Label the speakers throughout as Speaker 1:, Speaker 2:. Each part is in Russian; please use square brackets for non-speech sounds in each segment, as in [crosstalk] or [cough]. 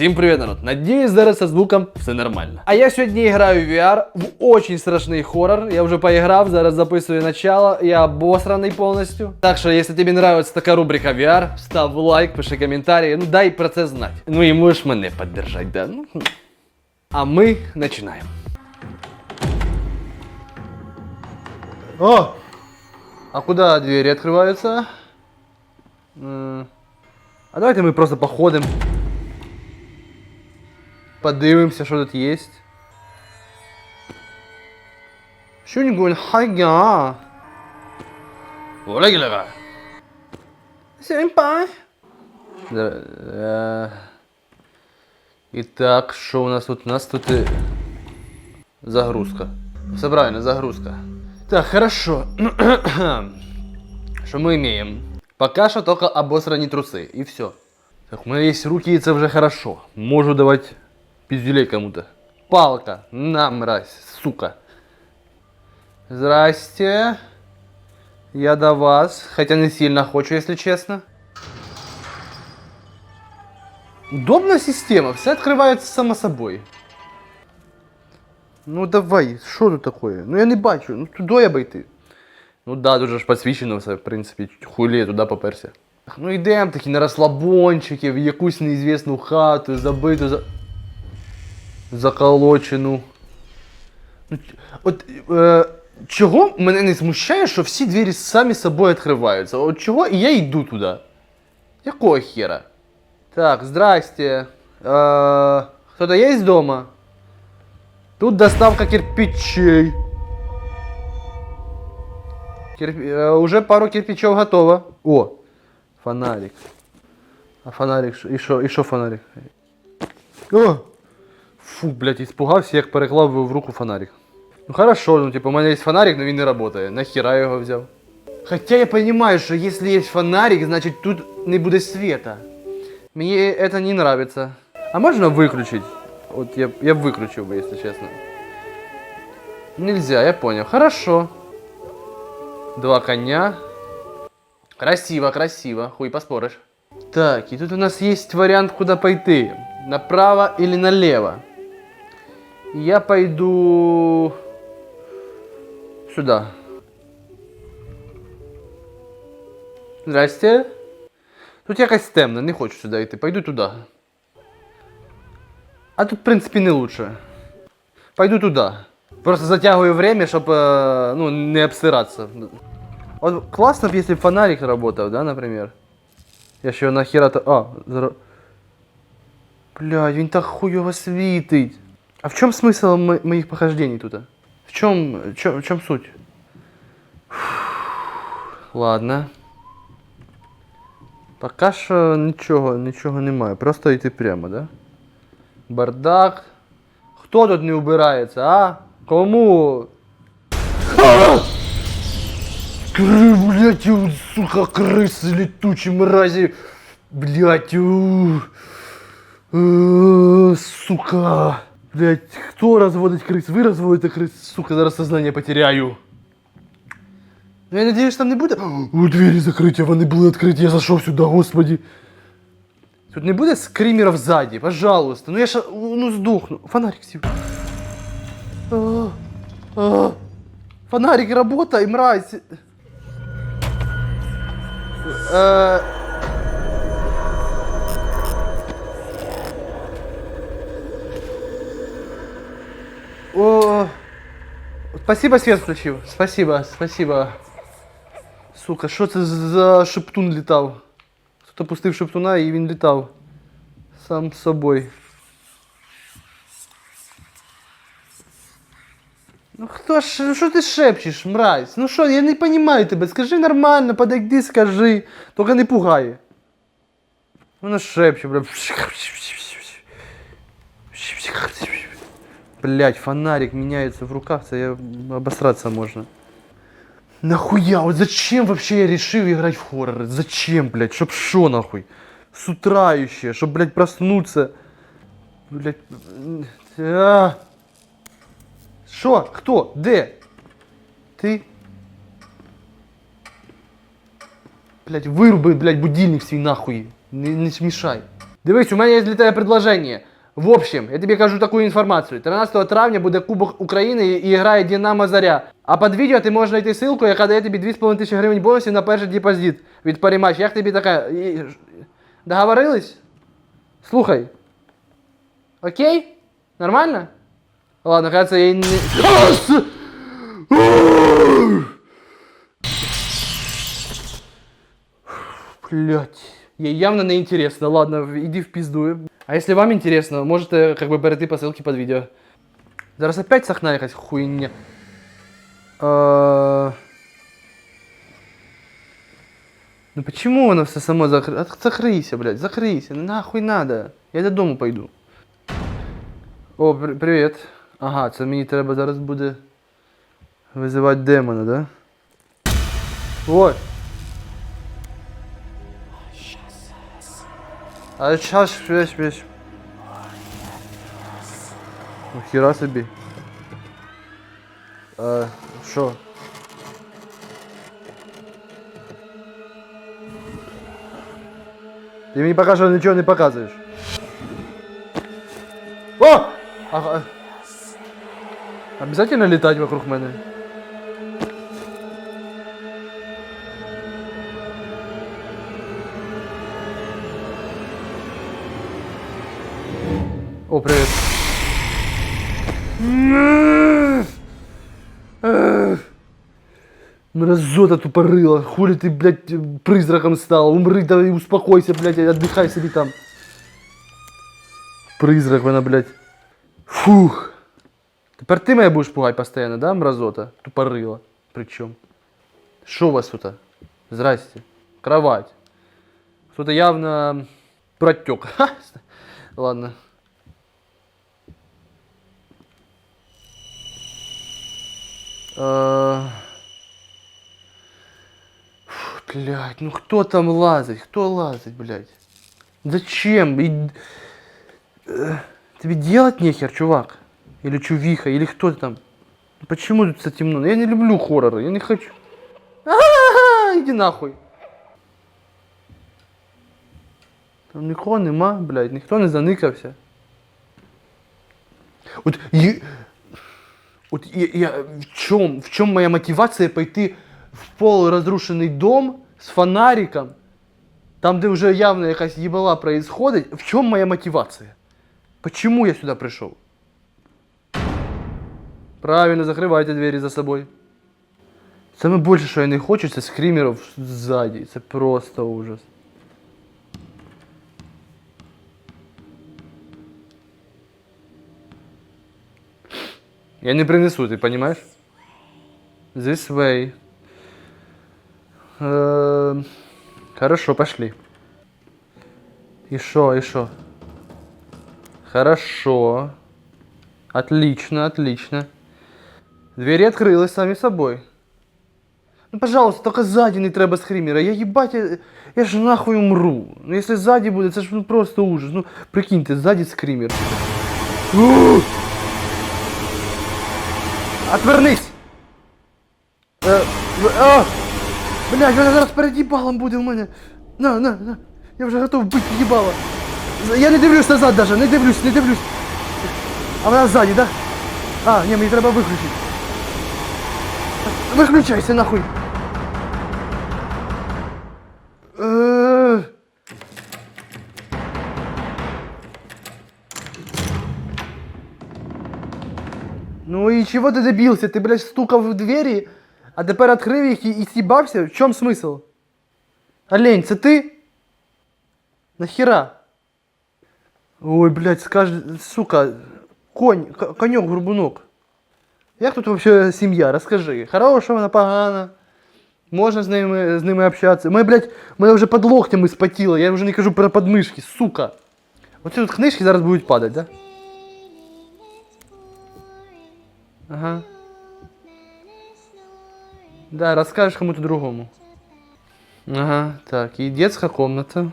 Speaker 1: Всім привіт, народ! Надіюсь, зараз со звуком все нормально. А я сьогодні граю в VR в очень страшний хоррор. Я вже поіграв, зараз записую начало. Я обосраний повністю. Так що, якщо тобі нравится така рубрика VR, став лайк, пиши коментарі, ну дай про це знати. Ну і можеш мене підтримати, да? Ну, хм. а ми починаємо. О! А куда двери открываются? М, А давайте ми просто походимо. Подивимося, що тут є. Що не говорить? Хайга. Олегілева. Сімпай. І так, що у нас тут? У нас тут і... загрузка. Все правильно, загрузка. Так, хорошо. [clears throat] Что мы имеем? Пока что только обосрани трусы, и все. Так, у меня есть руки, и это уже хорошо. Можу давать пиздюлей кому-то. Палка, на, мразь, сука. Здрасте. Я до вас, хотя не сильно хочу, если честно. Удобная система, все открывается само собой. Ну давай, що тут таке? Ну я не бачу, ну туди я би йти. Ну да, дуже ж посвічено все, в принципі, хулі я туди поперся. Ну йдемо такі на розслабончики, в якусь неізвісну хату, забиту, за... заколочену. Ну, ч- От е, чого мене не смущає, що всі двері самі собою відкриваються? От чого і я йду туди? Якого хера? Так, здрасте. Е, Хто-то є дома? Тут доставка кирпичей. Кирп... э, уже пару кирпичев готово. О, фонарик. А фонарик, шо- и шо, и шо фонарик? О! Фу, блядь, испугався, як переклав в руку фонарик. Ну хорошо, ну типа у мене є фонарик, но він не работає. Нахера я його взяв? Хотя я понимаю, что если есть фонарик, значит тут не буде света. Мне это не нравится. А можно выключить? Вот я, я выключил бы, если честно. Нельзя, я понял. Хорошо. Два коня. Красиво, красиво. Хуй поспоришь. Так, и тут у нас есть вариант, куда пойти. Направо или налево. Я пойду... Сюда. Здрасте. Тут якось темно, не хочу сюди йти. Пойду туди. А тут, в принципі, не лучше. Пойду туди. Просто затягую время, щоб е, ну, не обсиратися. От класно б, якщо б фонарик работав, да, например. Я ще його нахера то. А, зара... Блядь, він так хуйово світить. А в чому смисл мо- моїх похождений тут? В чому, чом, в чому суть? Ладно. Поки що нічого, нічого немає. Просто йти прямо, да? Бардак. Хто тут не убирається, а? Кому? Кры, блядь, у, сука, крысы летучие мрази. Блядь, у, э, сука. Блядь, кто разводит крыс? Вы разводите крыс? Сука, зараз сознание потеряю. Ну, я надеюсь, там не буде. [gasps] У двері закриті, вони були відкриті, я зайшов сюди, господи. Тут не буде скримеров сзади, пожалуйста. Ну я ж ну сдохну. Фонарик сів. А, а. Фонарик работай, мразь. Э. О, спасибо, свет включил. Спасибо, спасибо. Сука, що це за шептун літав? Хто пустив шептуна і він літав. Сам з собою. Ну хто ж, ну що ти шепчеш, мразь? Ну що, я не розумію тебе. Скажи нормально, подойди, скажи. Тільки не пугай. Вона шепче, бля. Блять, фонарик меняется в руках, це я обосраться можно. Нахуя? Вот зачем вообще я решил играть в хорроры? Зачем, блядь? Чтоб шо нахуй? С утра еще, чтоб, блядь, проснуться. Блядь. А. Шо? Кто? Де? Ты? Блядь, выруби, блядь, будильник свій нахуй. Не, не смешай. Дивись, у мене є для тебе предложення. В общем, я тобі кажу таку інформацію. 13 травня буде Кубок України і, і грає Динамо Заря. А під відео ти можеш знайти ссылку, яка дає тобі 2,5 тисячі гривень бонусів на перший депозит від Парімач. Як тобі така. і- Договорились? Слухай. Окей? Нормально? Ладно, кажется, я не... А, с- Блять. Ей явно не интересно. Ладно, иди в пизду. А если вам интересно, можете как бы перейти по ссылке под видео. Зараз опять сахна якась хуйня. А... Ну почему оно все само закры... От- Закройся, блядь, закройся. Ну нахуй надо. Я додому пойду. О, при- привіт. Ага, це мені треба зараз буде визивати демона, да? Ой. А сейчас, швесь, швесь. Хіра собі. А, що? Ти мені поки що нічого не показуєш. О! Ага. Обязательно летать вокруг мене? О, привет. Мразота тупорыла. Хули ты, блядь, призраком стал. Умри, да и успокойся, блядь, отдыхай себе там. Призрак вона, блядь. Фух. Тепер ти мене будеш пугати постійно, да, мразота? Тупорила. Причем. Що у вас тут? Здрасте. Кровать. Кто-то явно протек. [laughs] Ладно. Э, фу, Блядь, ну кто там лазить? Кто лазить, блядь? Зачем? И- э, Тебе делать нехер, чувак? Или чувиха, или кто там? Почему тут все темно? Я не люблю хорроры, я не хочу. А, Иди нахуй. Там нікого нема, блядь, ніхто не заникався. От, є... От я, я, в чому в чому моя мотивація пойти в полурозрушений дом з фонариком, там, де вже явно якась їбала происходить, в чому моя мотивація? Почему я сюда пришел? Правильно, закривайте двері за собою. Саме більше, що я не хочу, це скрімерів ззаді. Це просто ужас. Я не принесу, ты понимаешь? This way. Эм, Хорошо, пошли. И шо? Хорошо. Отлично, отлично. Двери открылись сами собой. Ну, пожалуйста, только сзади не треба скримера. Я ебать, я, я ж нахуй умру. Ну, если сзади будет, это ж ну, просто ужас. Ну, прикиньте, сзади скример. [gasps] Отвернись! Е, в- а! Блядь, зараз перед їбалом буде у мене. На, на, на. Я вже готов бити їбало. Я не дивлюсь назад даже, не дивлюсь, не дивлюсь. А вона ззаді, да? А, ні, мені треба виключити. Виключайся нахуй. и чего ты добился? Ты, блядь, стукав в двері, а тепер відкрив їх і, і сібався? В чому смисл? Олень, це ти? Нахера? Ой, блядь, скажи, сука, конь, к- конек, горбунок. Як тут вообще сім'я? Розкажи. Хороша вона, погана. Можна з ними, з ними общатися. Мене, блядь, мене вже під локтями спотіло, я вже не кажу про подмишки, сука. Оці тут книжки зараз будуть падати, да? Ага. Да, расскажешь кому-то другому. Ага, так, і детська комната.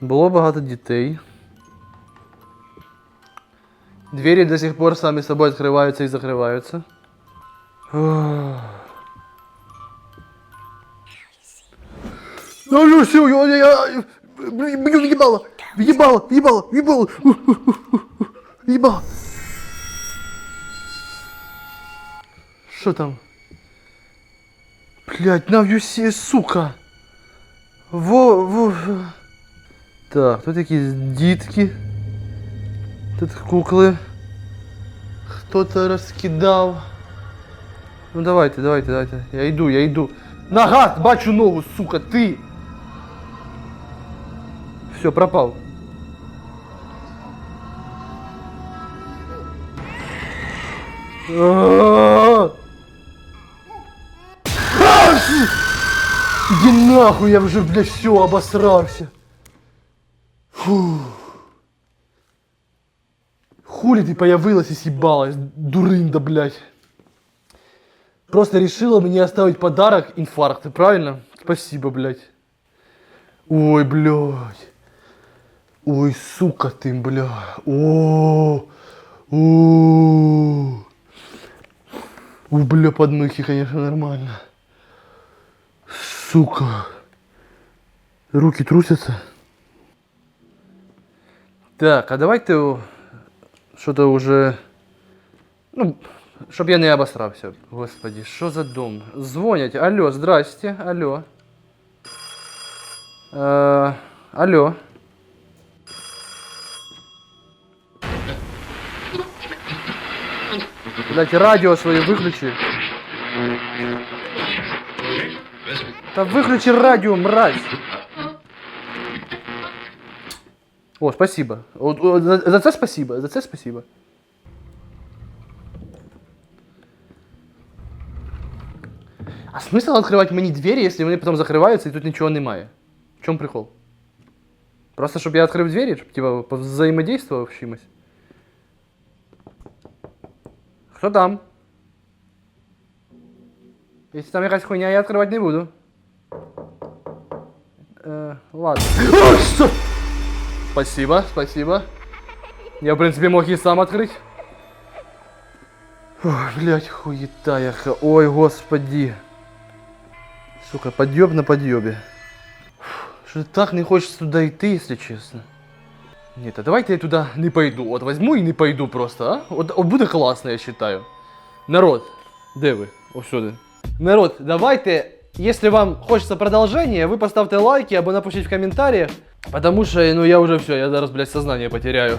Speaker 1: Було багато дітей. Двері до сих пор самі собою відкриваються і закриваються. Ох. Ну, ну, все, я, я, я, Блин, блин, въебало! Въебало, въебало, въебало! Въебало! Що там? Блять, на всі, сука! Во, во. Так, тут якісь дітки. Тут кукли. Хто-то розкидав. Ну давайте, давайте, давайте. Я йду, я йду. Нога! Бачу ногу, сука, ти! Все, пропав. А-а-а! Иди нахуй, я уже, блядь, все, обосрался. Фу. Хули ты появилась и съебалась, дурында, блядь. Просто решила мне оставить подарок инфаркт, правильно? Спасибо, блядь. Ой, блядь. Ой, сука ты, бля. О, о. У, бля, подмыхи, конечно, нормально. Сука. Руки трусятся. Так, а давайте что-то уже. Ну, щоб я не обосрався. Господи, що за дом? Дзвонять. Алло, здрасте, алло. Е, алло. Блять, радіо своє виключи. Та виключи радіо, мразь. О, спасибо. О, о, за, за це спасибо, за це спасибо. А смысл открывать мені двері, якщо вони потім закриваються і тут нічого немає? В чому прикол? Просто щоб я відкрив двері, щоб типа взаємодействував з чимось. Хто там? Якщо там якась хуйня, я відкривати не буду. Е, ладно. О, що? Спасибо, спасибо. Я, в принципе, мог и сам открыть. Ой, блядь, хуета яха. Ой, господи. Сука, подъеб на подъебе. Что так не хочется туда идти, если честно. Нет, а давайте я туда не пойду. Вот возьму и не пойду просто, а? Вот, вот буде классно, я считаю. Народ, де ви? Ось сюди. Народ, давайте, если вам хочется продолжение, вы поставьте лайки або напишите в комментариях. Потому что, ну я уже все, я зараз, блядь, сознание потеряю.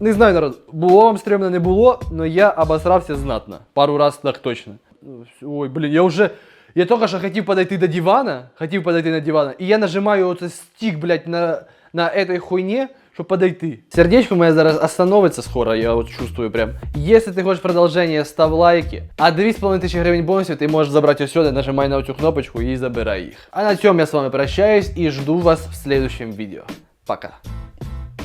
Speaker 1: Не знаю, народ, було вам стрімно, не було, но я обосрався знатно. Пару раз так точно. Ну, Ой, блін, я вже. Я тільки що хотів подойти до дивана, хотів подойти на дивана, і я нажимаю оцей стик, блядь, на, на этой хуйне, щоб подойти. Сердечко моє зараз остановиться скоро, я от чувствую прям. Если ти хочеш продовження, став лайки. А 2500 гривень бонусів ти можеш забрати ось сюди, нажимай на цю кнопочку і забирай їх. А на цьому я з вами прощаюсь і жду вас в следующем відео. Пока.